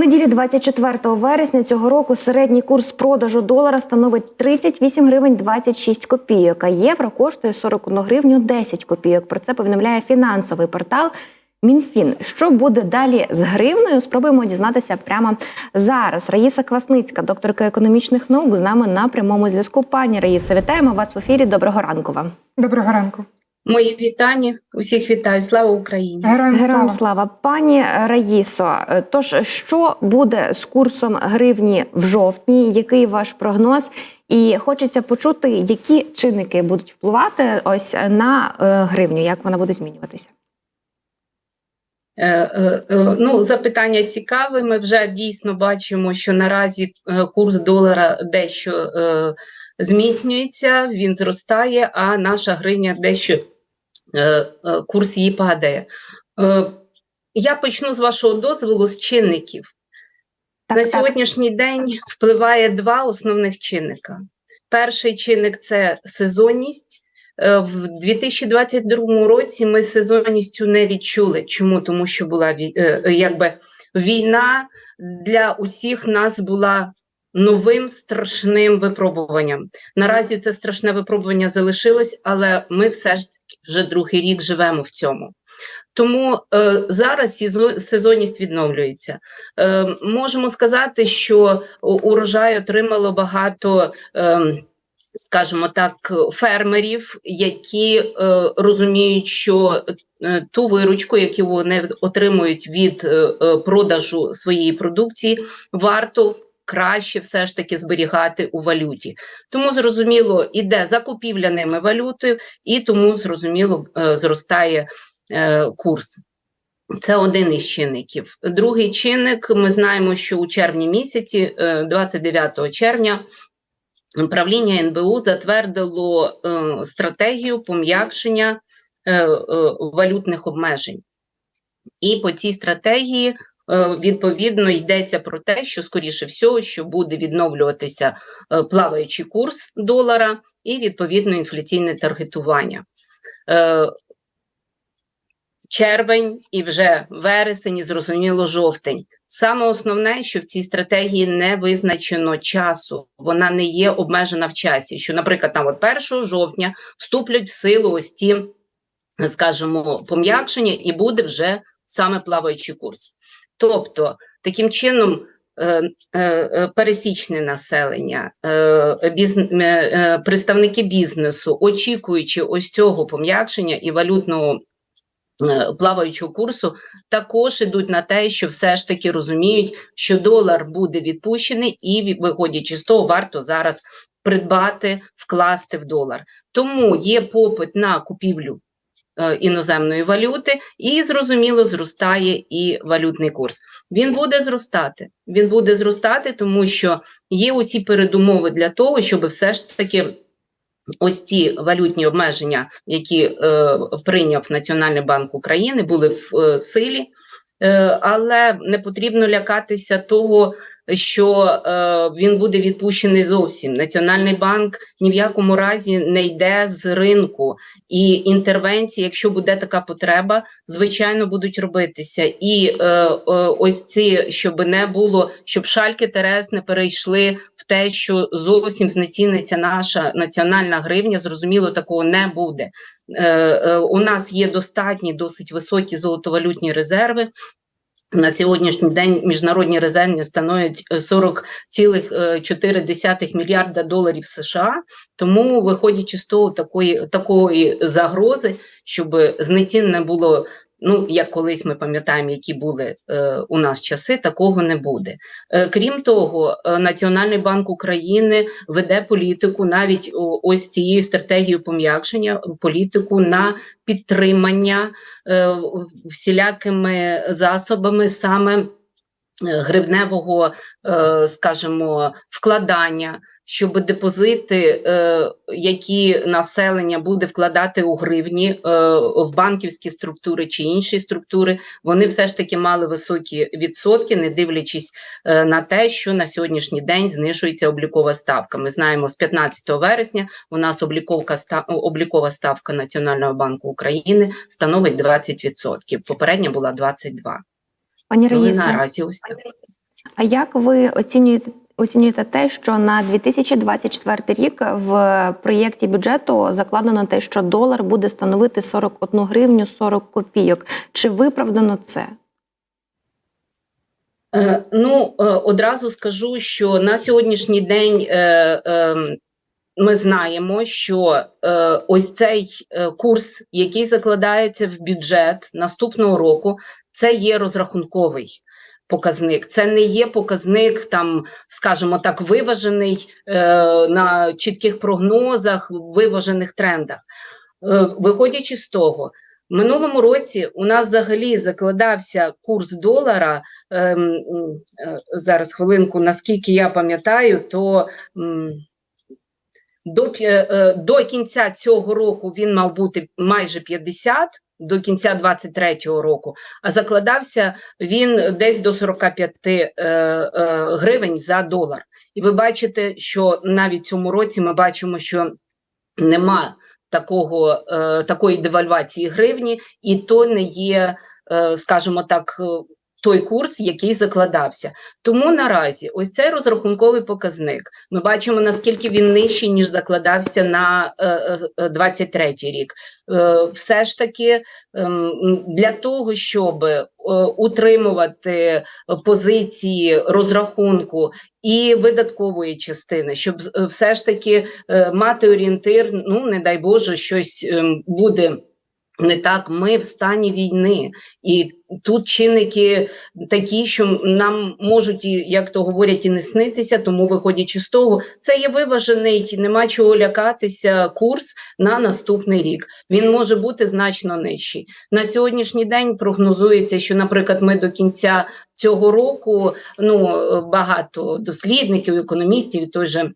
неділі 24 вересня цього року середній курс продажу долара становить 38 гривень 26 копійок, а євро коштує 41 гривню 10 копійок. Про це повідомляє фінансовий портал Мінфін. Що буде далі з гривною? Спробуємо дізнатися прямо зараз. Раїса Квасницька, докторка економічних наук, з нами на прямому зв'язку. Пані Раїсо, вітаємо вас в ефірі. Доброго ранку вам. Доброго ранку. Мої вітання. Усіх вітаю. Слава Україні. Героям, Героям слава. слава, пані Раїсо. Тож що буде з курсом гривні в жовтні? Який ваш прогноз? І хочеться почути, які чинники будуть впливати ось на е, гривню, як вона буде змінюватися. Е, е, Ну, запитання цікаве. Ми вже дійсно бачимо, що наразі курс долара дещо зміцнюється, він зростає, а наша гривня дещо курс її падає. Е, Я почну з вашого дозволу з чинників. Так, На так. сьогоднішній день впливає два основних чинника. Перший чинник це сезонність. Е, В 2022 році ми сезонністю не відчули. Чому? Тому що була е, е, якби війна для усіх нас була новим страшним випробуванням. Наразі це страшне випробування залишилось, але ми все ж вже другий рік живемо в цьому. Тому е, зараз сезонність відновлюється. Е, можемо сказати, що урожай отримало багато, ем, скажімо так, фермерів, які е, розуміють, що е, ту виручку, яку вони отримують від е, е, продажу своєї продукції, варто краще все ж таки зберігати у валюті. Тому зрозуміло, іде закупівля ними валюти, і тому зрозуміло е, зростає е, курс. Це один із чинників. Другий чинник: ми знаємо, що у червні місяці, е, 29 червня, правління НБУ затвердило е, стратегію пом'якшення е, е, валютних обмежень. І по цій стратегії е, відповідно йдеться про те, що скоріше всього, що буде відновлюватися е, плаваючий курс долара і відповідно інфляційне таргетування. Е, червень і вже вересень, і зрозуміло, жовтень. Саме основне, що в цій стратегії не визначено часу, вона не є обмежена в часі. Що, наприклад, там от 1 жовтня вступлять в силу ось ті, скажімо, пом'якшення, і буде вже саме плаваючий курс. Тобто, таким чином. е, е, е, Пересічне населення, представники бізнесу, очікуючи ось цього пом'якшення і валютного плаваючого курсу, також ідуть на те, що все ж таки розуміють, що долар буде відпущений, і виходячи з того, варто зараз придбати, вкласти в долар. Тому є попит на купівлю іноземної валюти, і зрозуміло, зростає і валютний курс. Він буде зростати. Він буде зростати, тому що є усі передумови для того, щоб все ж таки. Ось ці валютні обмеження, які е, прийняв Національний банк України, були в е, силі, е, але не потрібно лякатися того, що е, він буде відпущений зовсім. Національний банк ні в якому разі не йде з ринку, і інтервенції, якщо буде така потреба, звичайно будуть робитися. І е, е, ось ці, щоб не було, щоб шальки Терес не перейшли в те, що зовсім знеціниться наша національна гривня. Зрозуміло, такого не буде. Е, е, у нас є достатні, досить високі золотовалютні резерви. На сьогоднішній день міжнародні резерви становлять е, 40,4 мільярда доларів США. Тому, виходячи з того такої, такої загрози, щоб знецінне було. Ну, як колись ми пам'ятаємо, які були е, у нас часи, такого не буде. Е, крім того, е, Національний банк України веде політику навіть о, ось цією стратегією пом'якшення, політику на підтримання е, всілякими засобами саме е, гривневого, е, скажімо, вкладання, щоб депозити, е, які населення буде вкладати у гривні е, в банківські структури чи інші структури, вони все ж таки мали високі відсотки, не дивлячись е, на те, що на сьогоднішній день знижується облікова ставка. Ми знаємо, з 15 вересня у нас обліковка облікова ставка Національного банку України становить 20%. Попередня була 22%. Пані Ну, Раїсо, наразі ось так. А як ви оцінюєте? Оцінюєте те, що на 2024 рік в проєкті бюджету закладено те, що долар буде становити 41 гривню 40 копійок. Чи виправдано це? Е, Ну, е, одразу скажу, що на сьогоднішній день е, ми знаємо, що ось цей курс, який закладається в бюджет наступного року, це є розрахунковий показник. Це не є показник, там, скажімо так, виважений е, на чітких прогнозах, виважених трендах. Е, Виходячи з того, минулому році у нас взагалі закладався курс долара. Е, е, зараз хвилинку, наскільки я пам'ятаю, то м, до, е, до кінця цього року він мав бути майже 50, до кінця 23-го року, а закладався він десь до 45 е, е, гривень за долар. І ви бачите, що навіть цьому році ми бачимо, що нема такого, е, такої девальвації гривні, і то не є, е, скажімо так, е, той курс, який закладався. Тому наразі ось цей розрахунковий показник. Ми бачимо, наскільки він нижчий, ніж закладався на е, е, е, 23 рік. Е, Все ж таки ем, для того, щоб утримувати позиції розрахунку і видаткової частини, щоб все ж таки мати орієнтир, ну не дай Боже, щось ем, буде. Не так, ми в стані війни, і тут чинники такі, що нам можуть, і, як то говорять, і не снитися. Тому, виходячи з того, це є виважений, нема чого лякатися курс на наступний рік. Він може бути значно нижчий. На сьогоднішній день прогнозується, що, наприклад, ми до кінця цього року ну багато дослідників, економістів і той же.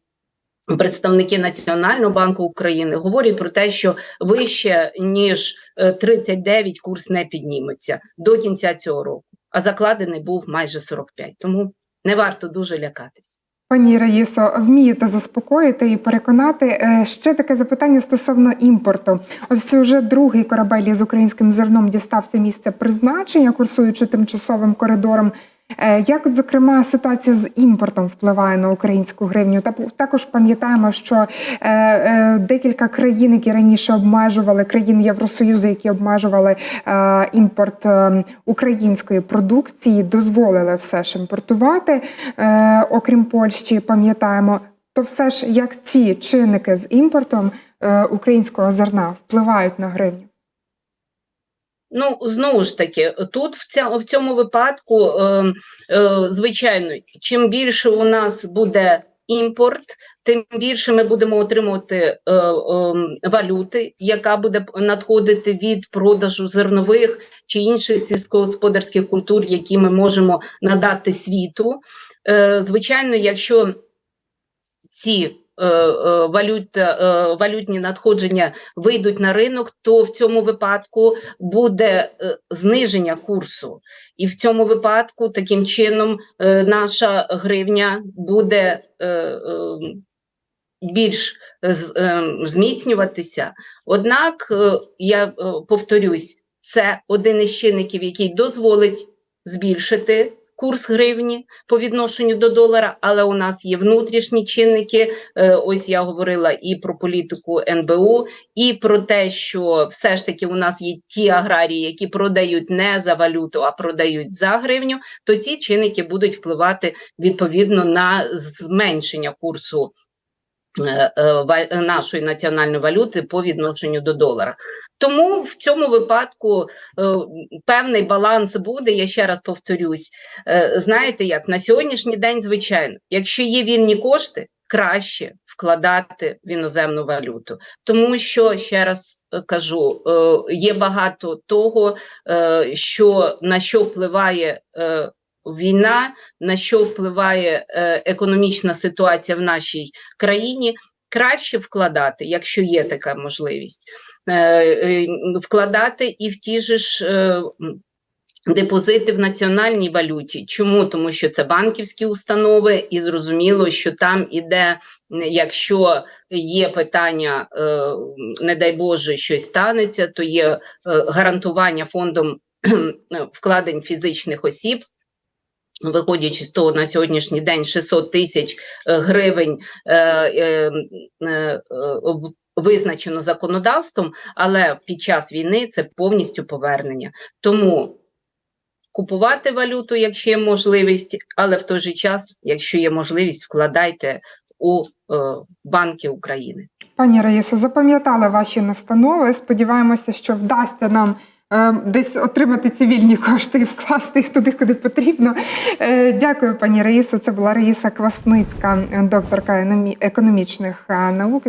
Представники Національного банку України говорять про те, що вище ніж е, 39 курс не підніметься до кінця цього року, а закладений був майже 45. Тому не варто дуже лякатись. Пані Раїсо, вмієте заспокоїти і переконати. Е, Ще таке запитання стосовно імпорту. Ось вже другий корабель з українським зерном дістався місце призначення, курсуючи тимчасовим коридором. Е, Як, зокрема, ситуація з імпортом впливає на українську гривню? Та також пам'ятаємо, що е, е, декілька країн, які раніше обмежували країн Євросоюзу, які обмежували імпорт української продукції, дозволили все ж імпортувати, окрім Польщі, пам'ятаємо. То все ж як ці чинники з імпортом українського зерна впливають на гривню? Ну, знову ж таки, тут в, ця, в цьому випадку, е, е, звичайно, чим більше у нас буде імпорт, тим більше ми будемо отримувати е, е, валюти, яка буде надходити від продажу зернових чи інших сільськогосподарських культур, які ми можемо надати світу. Е, звичайно, якщо ці е, е, валют, е, валютні надходження вийдуть на ринок, то в цьому випадку буде зниження курсу. І в цьому випадку таким чином наша гривня буде більш зміцнюватися. Однак, я повторюсь, це один із чинників, який дозволить збільшити курс гривні по відношенню до долара, але у нас є внутрішні чинники. Е, Ось я говорила і про політику НБУ, і про те, що все ж таки у нас є ті аграрії, які продають не за валюту, а продають за гривню, то ці чинники будуть впливати відповідно на зменшення курсу нашої національної валюти по відношенню до долара. Тому в цьому випадку е, певний баланс буде. Я ще раз повторюсь. Е, знаєте, як на сьогоднішній день, звичайно, якщо є вільні кошти, краще вкладати в іноземну валюту, тому що ще раз е, кажу, е, є багато того, е, що на що впливає. Війна, на що впливає е, економічна ситуація в нашій країні, краще вкладати, якщо є така можливість, е, е, вкладати і в ті ж депозити в національній валюті. Чому? Тому що це банківські установи, і зрозуміло, що там іде, якщо є питання, не дай Боже, щось станеться, то є гарантування фондом вкладень фізичних осіб. Виходячи з того, на сьогоднішній день 600 тисяч е, гривень е, е, визначено законодавством, але під час війни це повністю повернення. Тому купувати валюту, якщо є можливість, але в той же час, якщо є можливість, вкладайте у банки України. Пані Раїсо, запам'ятали ваші настанови. Сподіваємося, що вдасться нам десь отримати цивільні кошти і вкласти їх туди, куди потрібно. Е, дякую, пані Раїсо. Це була Раїса Квасницька, докторка економічних е, наук.